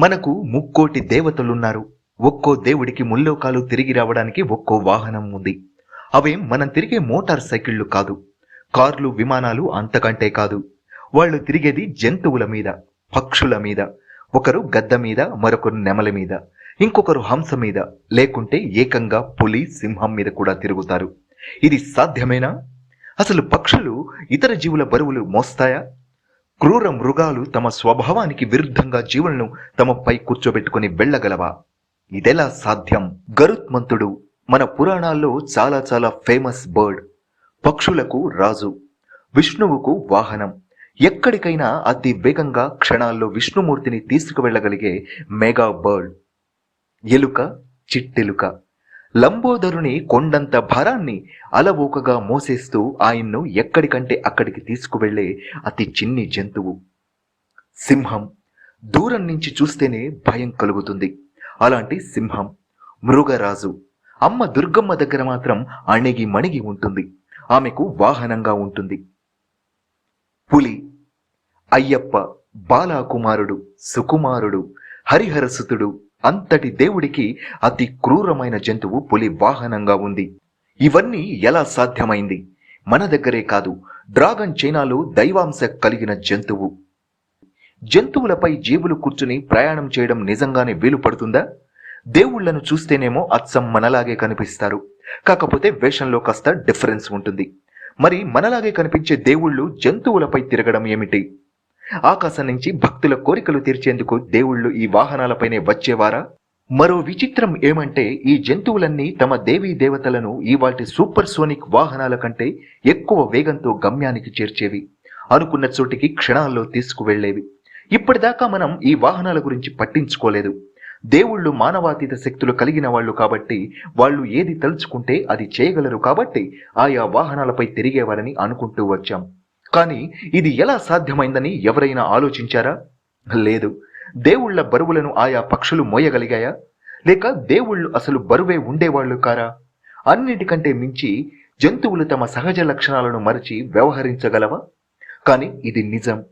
మనకు ముక్కోటి దేవతలున్నారు. ఒక్కో దేవుడికి ముల్లోకాలు తిరిగి రావడానికి ఒక్కో వాహనం ఉంది. అవే మనం తిరిగే మోటార్ సైకిళ్ళు కాదు. కార్లు విమానాలు అంతకంటే కాదు. వాళ్ళు తిరిగేది జంతువుల మీద పక్షుల మీద ఒకరు గద్ద మీద మరొకరు నెమల మీద ఇంకొకరు హంస మీద లేకుంటే ఏకంగా పులి సింహం మీద కూడా తిరుగుతారు. ఇది సాధ్యమేనా? అసలు పక్షులు ఇతర జీవుల బరువులు మోస్తాయా? క్రూర మృగాలు తమ స్వభావానికి విరుద్ధంగా జీవులను తమపై కూర్చోబెట్టుకుని వెళ్ళగలవా? ఇదెలా సాధ్యం? గరుత్మంతుడు మన పురాణాల్లో చాలా చాలా ఫేమస్ బర్డ్. పక్షులకు రాజు. విష్ణువుకు వాహనం. ఎక్కడికైనా అతి వేగంగా క్షణాల్లో విష్ణుమూర్తిని తీసుకువెళ్ళగలిగే మెగా బర్డ్. ఎలుక చిట్టెలుక. లంబోదరుని కొండంత భారాన్ని అలవోకగా మోసేస్తూ ఆయన్ను ఎక్కడికంటే అక్కడికి తీసుకువెళ్ళే అతి చిన్ని జంతువు. సింహం దూరం నుంచి చూస్తేనే భయం కలుగుతుంది. అలాంటి సింహం మృగరాజు. అమ్మ దుర్గమ్మ దగ్గర మాత్రం అణిగి మణిగి ఉంటుంది. ఆమెకు వాహనంగా ఉంటుంది. పులి అయ్యప్ప బాలాకుమారుడు సుకుమారుడు హరిహరసుతుడు అంతటి దేవుడికి అతి క్రూరమైన జంతువు పులి వాహనంగా ఉంది. ఇవన్నీ ఎలా సాధ్యమైంది? మన దగ్గరే కాదు డ్రాగన్ చైనాలో దైవాంశ కలిగిన జంతువు. జంతువులపై జీవులు కూర్చుని ప్రయాణం చేయడం నిజంగానే వీలు పడుతుందా దేవుళ్ళను చూస్తేనేమో అచ్చం మనలాగే కనిపిస్తారు. కాకపోతే వేషంలో కాస్త డిఫరెన్స్ ఉంటుంది. మరి మనలాగే కనిపించే దేవుళ్ళు జంతువులపై తిరగడం ఏమిటి? ఆకాశం నుంచి భక్తుల కోరికలు తీర్చేందుకు దేవుళ్ళు ఈ వాహనాలపైనే వచ్చేవారా? మరో విచిత్రం ఏమంటే ఈ జంతువులన్నీ తమ దేవీ దేవతలను ఇవాటి సూపర్ సోనిక్ వాహనాల కంటే ఎక్కువ వేగంతో గమ్యానికి చేర్చేవి. అనుకున్న చోటికి క్షణాల్లో తీసుకువెళ్ళేవి ఇప్పటిదాకా మనం ఈ వాహనాల గురించి పట్టించుకోలేదు. దేవుళ్ళు మానవాతీత శక్తులు కలిగిన వాళ్ళు కాబట్టి వాళ్ళు ఏది తలుచుకుంటే అది చేయగలరు కాబట్టి ఆయా వాహనాలపై తిరిగేవారని అనుకుంటూ వచ్చాం. కానీ ఇది ఎలా సాధ్యమైందని ఎవరైనా ఆలోచించారా? లేదు. దేవుళ్ళ బరువులను ఆయా పక్షులు మోయగలిగాయా? లేక దేవుళ్ళు అసలు బరువే ఉండేవాళ్ళు కారా? అన్నిటికంటే మించి జంతువులు తమ సహజ లక్షణాలను మరచి వ్యవహరించగలవా? కానీ ఇది నిజం.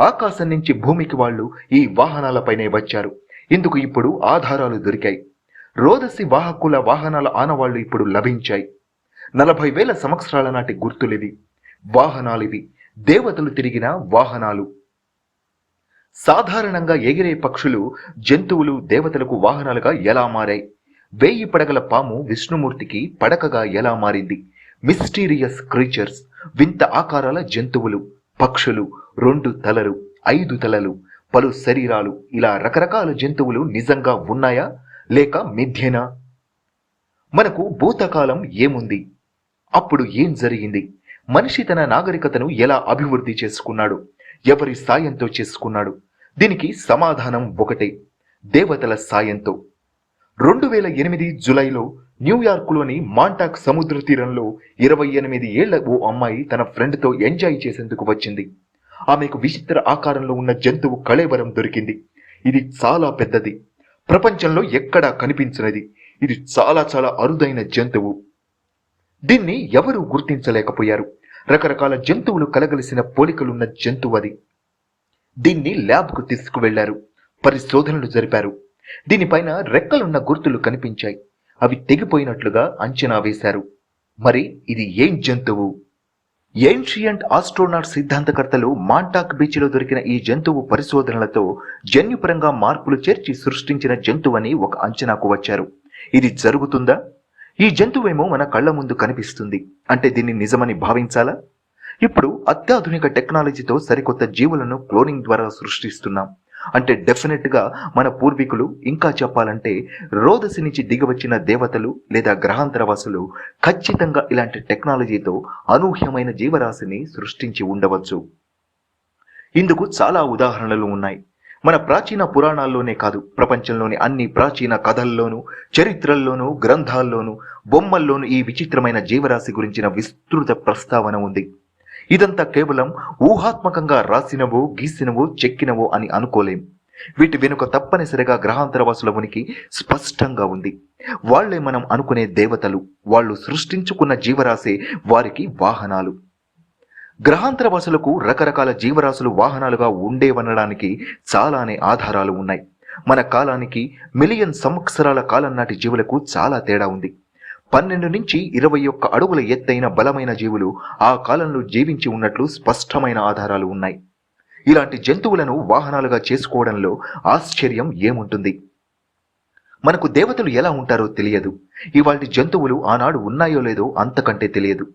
ఆకాశం నుంచి భూమికి వాళ్ళు ఈ వాహనాలపైనే వచ్చారు. ఇందుకు ఇప్పుడు ఆధారాలు దొరికాయి. రోదసి వాహకుల వాహనాల ఆనవాళ్ళు ఇప్పుడు లభించాయి. నలభై వేల సంవత్సరాల నాటి గుర్తులివి. వాహనాలివి. దేవతలు తిరిగిన వాహనాలు. సాధారణంగా ఎగిరే పక్షులు జంతువులు దేవతలకు వాహనాలుగా ఎలా మారాయి? వేయి పడగల పాము విష్ణుమూర్తికి పడకగా ఎలా మారింది? మిస్టీరియస్ క్రీచర్స్ వింత ఆకారాల జంతువులు పక్షులు రెండు తలలు ఐదు తలలు పలు శరీరాలు ఇలా రకరకాల జంతువులు నిజంగా ఉన్నాయా? లేక మిథ్యనా? మనకు భూతకాలం ఏముంది? అప్పుడు ఏం జరిగింది? మనిషి తన నాగరికతను ఎలా అభివృద్ధి చేసుకున్నాడు? ఎవరి సాయంతో చేసుకున్నాడు? దీనికి సమాధానం ఒకటే దేవతల సాయంతో. రెండు వేల ఎనిమిది జులైలో న్యూయార్క్లోని మాంటాక్ సముద్ర తీరంలో ఇరవై ఎనిమిది ఏళ్ళ ఓ అమ్మాయి తన ఫ్రెండ్తో ఎంజాయ్ చేసేందుకు వచ్చింది. ఆమెకు విచిత్ర ఆకారంలో ఉన్న జంతువు కళేబరం దొరికింది. ఇది చాలా పెద్దది. ప్రపంచంలో ఎక్కడా కనిపించినది. ఇది చాలా చాలా అరుదైన జంతువు. దీన్ని ఎవరూ గుర్తించలేకపోయారు. రకరకాల జంతువులు కలగలిసిన పోలికలున్న జంతువు అది. దీన్ని ల్యాబ్కు తీసుకువెళ్ళారు. పరిశోధనలు జరిపారు. దీనిపైన రెక్కలున్న గుర్తులు కనిపించాయి. అవి తెగిపోయినట్లుగా అంచనా వేశారు. మరి ఇది ఏం జంతువు? ఏన్షియంట్ ఆస్ట్రోనాట్ సిద్ధాంతకర్తలు మాంటాక్ బీచ్లో దొరికిన ఈ జంతువు పరిశోధనలతో జన్యుపరంగా మార్పులు చేర్చి సృష్టించిన జంతువని ఒక అంచనాకు వచ్చారు. ఇది జరుగుతుందా? ఈ జంతువేమో మన కళ్ళ ముందు కనిపిస్తుంది. అంటే దీన్ని నిజమని భావించాలా? ఇప్పుడు అత్యాధునిక టెక్నాలజీతో సరికొత్త జీవులను క్లోనింగ్ ద్వారా సృష్టిస్తున్నాం. అంటే డెఫినెట్గా మన పూర్వీకులు ఇంకా చెప్పాలంటే రోదసి నుంచి దిగవచ్చిన దేవతలు లేదా గ్రహాంతరవాసులు ఖచ్చితంగా ఇలాంటి టెక్నాలజీతో అనూహ్యమైన జీవరాశిని సృష్టించి ఉండవచ్చు. ఇందుకు చాలా ఉదాహరణలు ఉన్నాయి. మన ప్రాచీన పురాణాల్లోనే కాదు ప్రపంచంలోని అన్ని ప్రాచీన కథల్లోనూ చరిత్రల్లోనూ గ్రంథాల్లోనూ బొమ్మల్లోనూ ఈ విచిత్రమైన జీవరాశి గురించిన విస్తృత ప్రస్తావన ఉంది. ఇదంతా కేవలం ఊహాత్మకంగా రాసినవో గీసినవో చెక్కినవో అని అనుకోలేం. వీటి వెనుక తప్పనిసరిగా గ్రహాంతరవాసుల ఉనికి స్పష్టంగా ఉంది. వాళ్ళే మనం అనుకునే దేవతలు వాళ్ళు సృష్టించుకున్న జీవరాశే వారికి వాహనాలు. గ్రహాంతర వాసులకు రకరకాల జీవరాశులు వాహనాలుగా ఉండేవనడానికి చాలానే ఆధారాలు ఉన్నాయి. మన కాలానికి మిలియన్ సంవత్సరాల కాలం నాటి జీవులకు చాలా తేడా ఉంది. పన్నెండు నుంచి ఇరవై ఒక్క అడుగుల ఎత్తైన బలమైన జీవులు ఆ కాలంలో జీవించి ఉన్నట్లు స్పష్టమైన ఆధారాలు ఉన్నాయి. ఇలాంటి జంతువులను వాహనాలుగా చేసుకోవడంలో ఆశ్చర్యం ఏముంటుంది? మనకు దేవతలు ఎలా ఉంటారో తెలియదు. ఇవాటి జంతువులు ఆనాడు ఉన్నాయో లేదో అంతకంటే తెలియదు.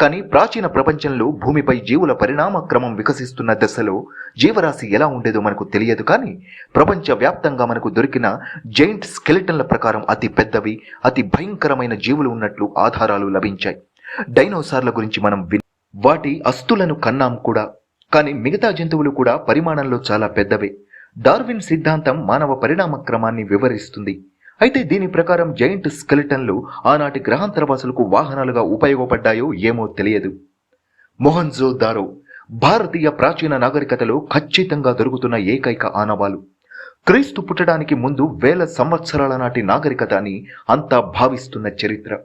కానీ ప్రాచీన ప్రపంచంలో భూమిపై జీవుల పరిణామ క్రమం వికసిస్తున్న దశలో జీవరాశి ఎలా ఉండేదో మనకు తెలియదు కానీ ప్రపంచ వ్యాప్తంగా మనకు దొరికిన జైంట్ స్కెలిటన్ల ప్రకారం అతి పెద్దవి అతి భయంకరమైన జీవులు ఉన్నట్లు ఆధారాలు లభించాయి. డైనోసార్ల గురించి మనం విన్ వాటి అస్థులను కన్నాం కూడా కానీ మిగతా జంతువులు కూడా పరిమాణంలో చాలా పెద్దవే. డార్విన్ సిద్ధాంతం మానవ పరిణామ క్రమాన్ని వివరిస్తుంది. అయితే దీని ప్రకారం జైంట్ స్కెలిటన్లు ఆనాటి గ్రహాంతరవాసులకు వాహనాలుగా ఉపయోగపడ్డాయో ఏమో తెలియదు. మొహన్జో దారో భారతీయ ప్రాచీన నాగరికతలో ఖచ్చితంగా దొరుకుతున్న ఏకైక ఆనవాలు. క్రీస్తు పుట్టడానికి ముందు వేల సంవత్సరాల నాటి నాగరికత అని అంతా భావిస్తున్న చరిత్ర.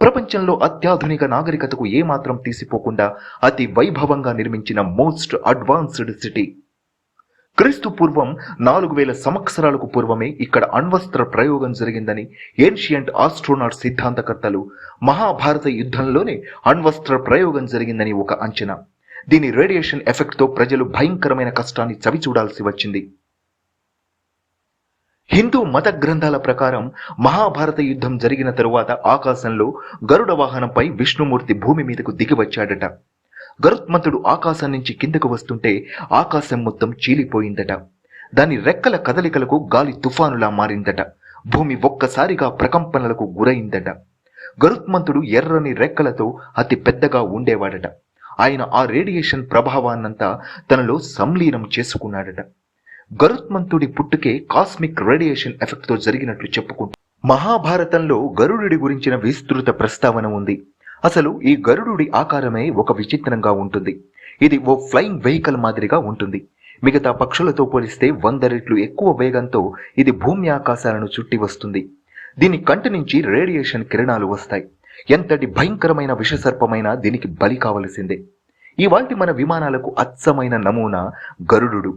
ప్రపంచంలో అత్యాధునిక నాగరికతకు ఏమాత్రం తీసిపోకుండా అతి వైభవంగా నిర్మించిన మోస్ట్ అడ్వాన్స్డ్ సిటీ. క్రీస్తు పూర్వం నాలుగు వేల సంవత్సరాలకు పూర్వమే ఇక్కడ అణ్వస్త్ర ప్రయోగం జరిగిందని ఏన్షియంట్ ఆస్ట్రోనాట్ సిద్ధాంతకర్తలు మహాభారత యుద్ధంలోనే అణ్వస్త్ర ప్రయోగం జరిగిందని ఒక అంచనా. దీని రేడియేషన్ ఎఫెక్ట్తో ప్రజలు భయంకరమైన కష్టాన్ని చవిచూడాల్సి వచ్చింది. హిందూ మత గ్రంథాల ప్రకారం మహాభారత యుద్ధం జరిగిన తరువాత ఆకాశంలో గరుడ వాహనంపై విష్ణుమూర్తి భూమి మీదకు దిగి వచ్చాడట. గరుత్మంతుడు ఆకాశం నుంచి కిందకు వస్తుంటే ఆకాశం మొత్తం చీలిపోయిందట. దాని రెక్కల కదలికలకు గాలి తుఫానులా మారిందట. భూమి ఒక్కసారిగా ప్రకంపనలకు గురైందట. గరుత్మంతుడు ఎర్రని రెక్కలతో అతి పెద్దగా ఉండేవాడట. ఆయన ఆ రేడియేషన్ ప్రభావాన్నంతా తనలో సంలీనం చేసుకున్నాడట. గరుత్మంతుడి పుట్టుకే కాస్మిక్ రేడియేషన్ ఎఫెక్ట్తో జరిగినట్లు చెప్పుకుంటారు మహాభారతంలో గరుడుడి గురించిన విస్తృత ప్రస్తావన ఉంది. అసలు ఈ గరుడుడి ఆకారమే ఒక విచిత్రంగా ఉంటుంది. ఇది ఓ ఫ్లయింగ్ వెహికల్ మాదిరిగా ఉంటుంది. మిగతా పక్షులతో పోలిస్తే వంద రెట్లు ఎక్కువ వేగంతో ఇది భూమి ఆకాశాలను చుట్టి వస్తుంది. దీని కంటి నుంచి రేడియేషన్ కిరణాలు వస్తాయి. ఎంతటి భయంకరమైన విషసర్పమైన దీనికి బలి కావలసిందే. ఇవాల్టి మన విమానాలకు అచ్చమైన నమూనా గరుడు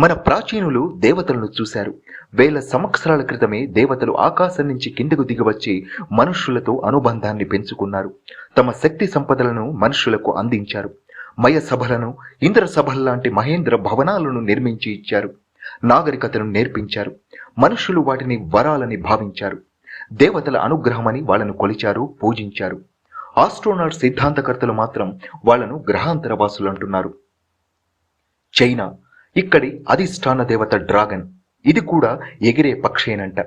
మన ప్రాచీనులు దేవతలను చూశారు. వేల సంవత్సరాల క్రితమే దేవతలు ఆకాశం నుంచి కిందకు దిగివచ్చి మనుష్యులతో అనుబంధాన్ని పెంచుకున్నారు. తమ శక్తి సంపదలను మనుష్యులకు అందించారు. మయ సభలను ఇంద్ర సభల్లాంటి మహేంద్ర భవనాలను నిర్మించి ఇచ్చారు. నాగరికతను నేర్పించారు. మనుష్యులు వాటిని వరాలని భావించారు. దేవతల అనుగ్రహమని వాళ్ళను కొలిచారు పూజించారు. ఆస్ట్రోనాట్ సిద్ధాంతకర్తలు మాత్రం వాళ్ళను గ్రహాంతరవాసులు అంటున్నారు. చైనా ఇక్కడి అధిష్టాన దేవత డ్రాగన్. ఇది కూడా ఎగిరే పక్షేనంట.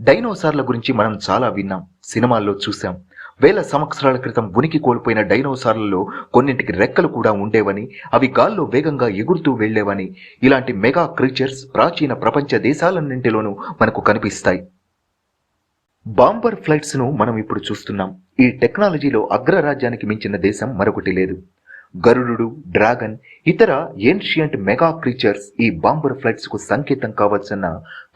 డైనోసార్ల గురించి మనం చాలా విన్నాం సినిమాల్లో చూసాం వేల సంవత్సరాల క్రితం ఉనికి కోల్పోయిన డైనోసార్లలో కొన్నింటికి రెక్కలు కూడా ఉండేవని అవి గాల్లో వేగంగా ఎగురుతూ వెళ్ళేవని ఇలాంటి మెగా క్రీచర్స్ ప్రాచీన ప్రపంచ దేశాలన్నింటిలోనూ మనకు కనిపిస్తాయి. బాంబర్ ఫ్లైట్స్ను మనం ఇప్పుడు చూస్తున్నాం. ఈ టెక్నాలజీలో అగ్రరాజ్యానికి మించిన దేశం మరొకటి లేదు. గరుడు డ్రాగన్ ఇతర ఏన్షియంట్ మెగా క్రీచర్స్ ఈ బాంబర్ ఫ్లైట్స్కు సంకేతం కావచ్చన్న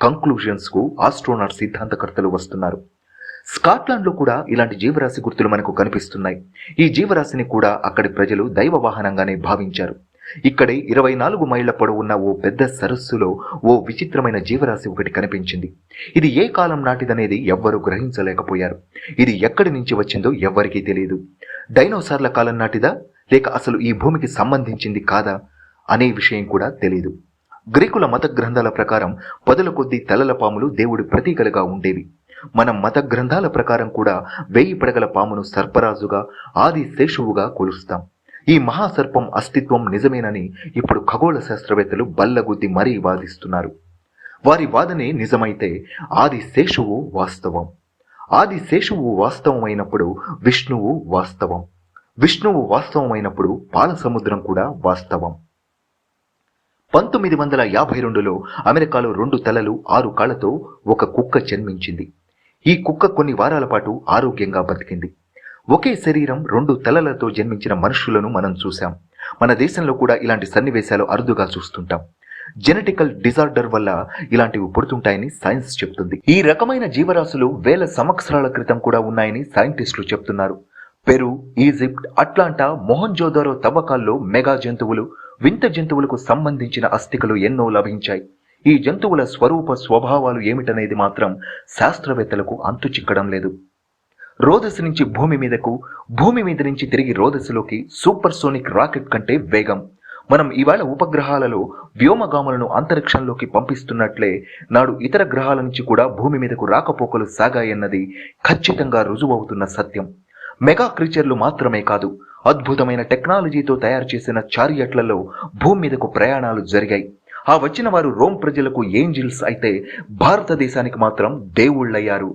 కంక్లూజన్స్కు ఆస్ట్రోనాట్ సిద్ధాంతకర్తలు వస్తున్నారు. స్కాట్లాండ్లో కూడా ఇలాంటి జీవరాశి గుర్తులు మనకు కనిపిస్తున్నాయి. ఈ జీవరాశిని కూడా అక్కడి ప్రజలు దైవ వాహనంగానే భావించారు. ఇక్కడే ఇరవై నాలుగు మైళ్ళ పొడవున్న ఓ పెద్ద సరస్సులో ఓ విచిత్రమైన జీవరాశి ఒకటి కనిపించింది. ఇది ఏ కాలం నాటిదనేది ఎవ్వరూ గ్రహించలేకపోయారు. ఇది ఎక్కడి నుంచి వచ్చిందో ఎవ్వరికీ తెలియదు డైనోసార్ల కాలం నాటిదా? లేక అసలు ఈ భూమికి సంబంధించింది కాదా అనే విషయం కూడా తెలియదు గ్రీకుల మత గ్రంథాల ప్రకారం పదుల కొద్దీ తలల పాములు దేవుడి ప్రతీకలుగా ఉండేవి. మన మత గ్రంథాల ప్రకారం కూడా వెయ్యి పడగల పామును సర్పరాజుగా ఆది శేషువుగా కొలుస్తాం. ఈ మహాసర్పం అస్తిత్వం నిజమేనని ఇప్పుడు ఖగోళ శాస్త్రవేత్తలు బల్లగుద్ది మరీ వాదిస్తున్నారు. వారి వాదనే నిజమైతే ఆది శేషువు వాస్తవం. ఆది శేషువు వాస్తవమైనప్పుడు విష్ణువు వాస్తవం. విష్ణువు వాస్తవమైనప్పుడు పాల సముద్రం కూడా వాస్తవం. పంతొమ్మిది వందల యాభై రెండులో అమెరికాలో రెండు తలలు ఆరు కాళ్ళతో ఒక కుక్క జన్మించింది. ఈ కుక్క కొన్ని వారాల పాటు ఆరోగ్యంగా బతికింది. ఒకే శరీరం రెండు తలలతో జన్మించిన మనుషులను మనం చూశాం. మన దేశంలో కూడా ఇలాంటి సన్నివేశాలు అరుదుగా చూస్తుంటాం. జెనెటికల్ డిజార్డర్ వల్ల ఇలాంటివి పుడుతుంటాయని సైన్స్ చెప్తుంది. ఈ రకమైన జీవరాశులు వేల సంవత్సరాల క్రితం కూడా ఉన్నాయని సైంటిస్టులు చెప్తున్నారు. పెరు ఈజిప్ట్ అట్లాంటా మొహంజోదారో తవ్వకాల్లో మెగా జంతువులు వింత జంతువులకు సంబంధించిన అస్థికలు ఎన్నో లభించాయి. ఈ జంతువుల స్వరూప స్వభావాలు ఏమిటనేది మాత్రం శాస్త్రవేత్తలకు అంతు చిక్కడం లేదు. రోదసి నుంచి భూమి మీదకు భూమి మీద నుంచి తిరిగి రోదసిలోకి సూపర్ సోనిక్ రాకెట్ కంటే వేగం. మనం ఇవాళ ఉపగ్రహాలలో వ్యోమగాములను అంతరిక్షంలోకి పంపిస్తున్నట్లే నాడు ఇతర గ్రహాల నుంచి కూడా భూమి మీదకు రాకపోకలు సాగాయన్నది ఖచ్చితంగా రుజువవుతున్న సత్యం. మెగా క్రీచర్లు మాత్రమే కాదు అద్భుతమైన టెక్నాలజీతో తయారు చేసిన చారియట్లలో భూమి మీదకు ప్రయాణాలు జరిగాయి. ఆ వచ్చిన వారు రోమ్ ప్రజలకు ఏంజిల్స్ అయితే భారతదేశానికి మాత్రం దేవుళ్ళయ్యారు.